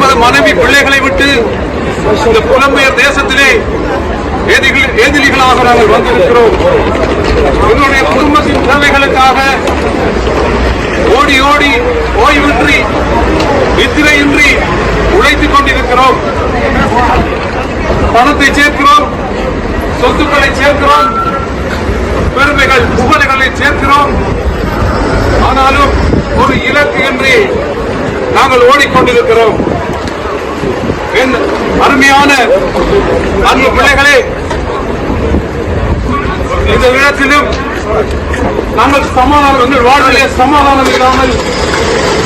மனைவி பிள்ளைகளை விட்டு இந்த புலம்பெயர் தேசத்திலே ஏதிலிகளாக நாங்கள் வந்திருக்கிறோம். எங்களுடைய குடும்பத்தின் தேவைகளுக்காக ஓடி ஓடி ஓய்வின்றி நித்திரையின்றி உழைத்துக் கொண்டிருக்கிறோம். பணத்தை சேர்க்கிறோம் சொத்துக்களை சேர்க்கிறோம் பெருமைகள் புகழ்களை சேர்க்கிறோம். ஆனாலும் ஒரு இலக்கு இன்றி நாங்கள் ஓடிக்கொண்டிருக்கிறோம். அருமையான அன்பு பிள்ளைகளே இந்த இடத்திலும் நாங்கள் சமாதானம் வந்து வாழ்விலே சமாதானம் இல்லாமல்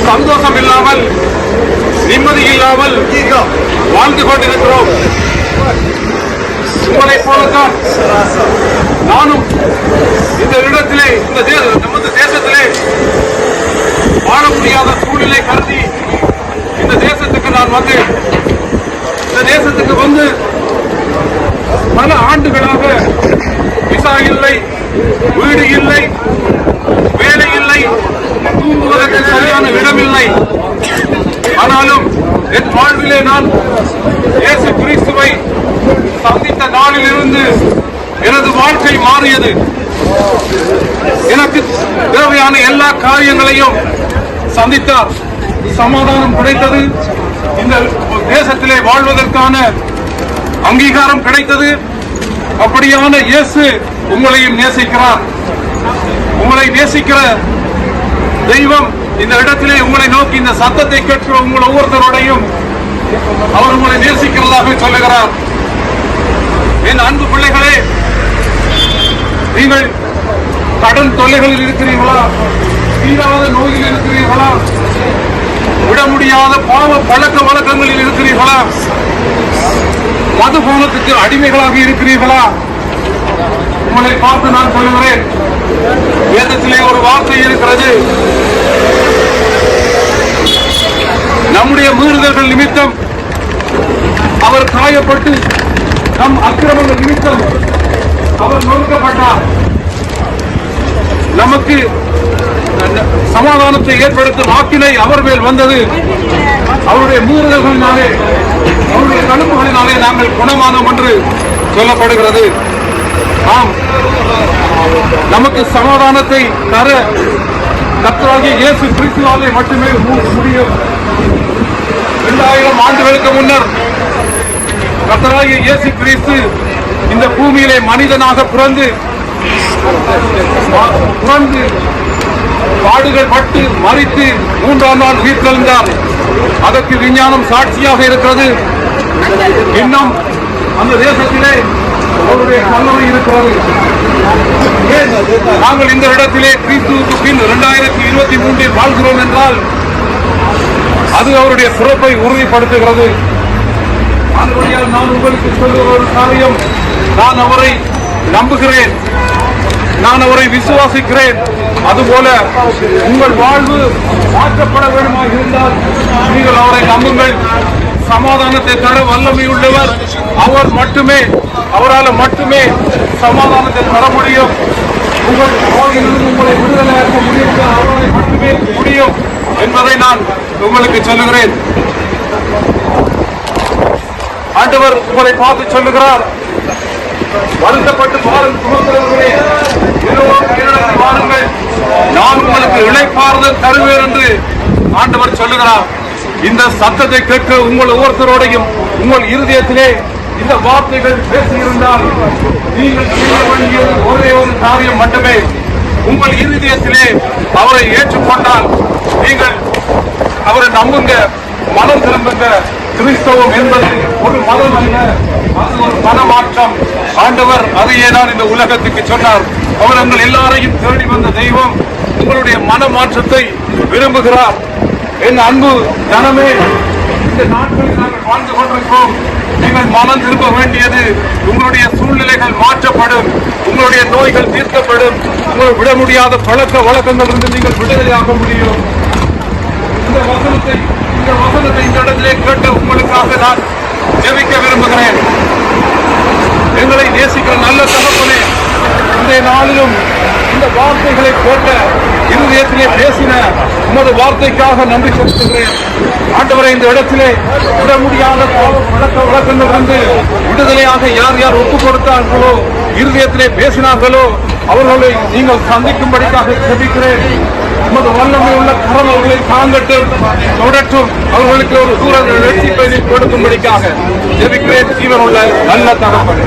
சந்தோஷம் இல்லாமல் நிம்மதி இல்லாமல் வாழ்ந்து கொண்டிருக்கிறோம். உங்களை போலத்தான் நானும் இந்த இடத்திலே இந்த நமது தேசத்திலே வாழ முடியாத சூழ்நிலை கருதி இந்த தேசத்துக்கு நான் வந்து இந்த தேசத்துக்கு வந்து பல ஆண்டுகளாக விசா இல்லை வீடு இல்லை வேலை இல்லை தூங்குவதற்கு சரியான இடம் இல்லை. ஆனாலும் என் வாழ்விலே நான் இயேசு கிறிஸ்துவை சந்தித்த நாளிலிருந்து எனது வாழ்க்கை மாறியது. எனக்கு தேவையான எல்லா காரியங்களையும் சந்தித்தார். சமாதானம் கிடைத்தது. இந்த தேசத்திலே வாழ்வதற்கான அங்கீகாரம் கிடைத்தது. அப்படியான இயேசு உங்களையும் நேசிக்கிறார். உங்களை நேசிக்கிற தெய்வம் இந்த இடத்திலே உங்களை நோக்கி இந்த சத்தத்தை கேட்கிற உங்கள் ஒவ்வொருத்தரோடையும் அவர் உங்களை நேசிக்கிறதாக சொல்லுகிறார். என் அன்பு பிள்ளைகளே நீங்கள் கடன் தொல்லைகளில் இருக்கிறீர்களா? தீராத நோயில் இருக்கிறீர்களா? முடியாத பாவ பழக்க வழக்கங்களில் இருக்கிறீர்களா? மதுபானத்துக்கு அடிமைகளாக இருக்கிறீர்களா? உங்களை பார்த்து நான் சொல்லுகிறேன். வேதத்திலே ஒரு வார்த்தை இருக்கிறது. நம்முடைய மீறுதல்கள் நிமித்தம் அவர் காயப்பட்டு நம் அக்கிரமங்கள் நிமித்தம் அவர் நொறுக்கப்பட்டார். நமக்கு சமாதானத்தை ஏற்படுத்தும் ஆக்கினை அவர் மேல் வந்தது. அவருடைய மீறுதல்களினாலே அவருடைய கடுப்புகளினாலே நாங்கள் குணமானோம் என்று சொல்லப்படுகிறது. ஆம். நமக்கு சமாதானத்தை தர கத்தராகிய இயேசு கிறிஸ்துவாலே மட்டுமே முடியும். இரண்டாயிரம் ஆண்டுகளுக்கு முன்னர் கத்தராகிய இயேசு கிறிஸ்து இந்த பூமியிலே மனிதனாக பிறந்து பிறந்து பாடுகள் பட்டு மறித்து மூன்றாம் நாள் உயிர்த்தெழுந்தார். அதற்கு விஞ்ஞானம் சாட்சியாக இருக்கிறது. இன்னும் அந்த தேசத்திலே அவருடைய கல்லறை இருக்கிறது. நாங்கள் இந்த இடத்திலே கிறிஸ்துவுக்கு பின் இரண்டாயிரத்தி இருபத்தி மூன்றில் வாழ்கிறோம் என்றால் அது அவருடைய சிறப்பை உறுதிப்படுத்துகிறது. நான் உங்களுக்கு சொல்லுகிற ஒரு காரியம் நான் அவரை நம்புகிறேன். நான் அவரை விசுவாசிக்கிறேன். அதுபோல உங்கள் வாழ்வு மாற்றப்பட வேண்டுமா இருந்தால் நீங்கள் அவரை நம்புங்கள். சமாதானத்தை தர வல்லமை உள்ளவர் அவர் மட்டுமே. அவரால் மட்டுமே சமாதானத்தை தர முடியும். உங்கள் நோயிலிருந்து உங்களை விடுதலையாக்க முடியும் அவரை மட்டுமே முடியும் என்பதை நான் உங்களுக்கு சொல்லுகிறேன். ஆண்டவர் உங்களை பார்த்து சொல்லுகிறார். வருத்தப்பட்டு பாருங்கள் சுமக்கிறவர்களே இருவரும் நான் உங்களுக்கு இழைப்பாறுதல் தருவேன் என்று ஆண்டவர் சொல்லுகிறார். இந்த சத்தத்தை கேட்க உங்கள் ஒவ்வொருத்தரோடையும் உங்கள் இருதயத்திலே இந்த வார்த்தைகள் பேசியிருந்தால் நீங்கள் செய்ய வேண்டிய ஒரே ஒரு காரியம் மட்டுமே. உங்கள் இருதயத்திலே அவரை ஏற்றுக்கொண்டால் நீங்கள் அவரை நம்புங்க மனம் திரும்புங்க. கிறிஸ்தவம் என்பது ஒரு மதம் அல்ல அது ஒரு மனமாற்றம். ஆண்டவர் அதையே தான் இந்த உலகத்துக்கு சொன்னார். அவர் உங்கள் எல்லாரையும் தேடி வந்த தெய்வம் உங்களுடைய மனமாற்றத்தை விரும்புகிறார். என் அன்பு ஜனமே இந்த நாட்களில் நாங்கள் வாழ்ந்து கொண்டிருக்கிறோம் நீங்கள் மனம் திரும்ப வேண்டியது உங்களுடைய சூழ்நிலைகள் மாற்றப்படும். உங்களுடைய நோய்கள் தீர்க்கப்படும். உங்கள் விட முடியாத பழக்க வழக்கங்களிலிருந்து நீங்கள் விடுதலையாக முடியும். இந்த வசனத்தை இந்த வசனத்தை இந்த இடத்திலே கேட்ட உங்களுக்காக நான் ஜெபிக்க விரும்புகிறேன். நேசிக்கிற நல்ல தகப்பனே இந்த நாளிலும் இந்த வார்த்தைகளை போட்ட இருதயத்திலே பேசின உமது வார்த்தைக்காக நன்றி செலுத்துகிறேன். ஆண்டவரை இந்த இடத்திலே விட முடியாத வழக்க வழக்கங்கள் வந்து விடுதலையாக யார் யார் ஒப்பு கொடுத்தார்களோ இருதயத்திலே பேசினார்களோ அவர்களை நீங்கள் சந்திக்கும்படிக்காக செபிக்கிறேன். நமது வல்லமை உள்ள கரம் அவர்களை தாங்கட்டும் தொடட்டும். அவர்களுக்கு ஒரு சூழல் வெற்றி பயணி கொடுக்கும்படிக்காக ஜெபிக்கிறேன் ஜீவனுள்ள நல்ல தகவல்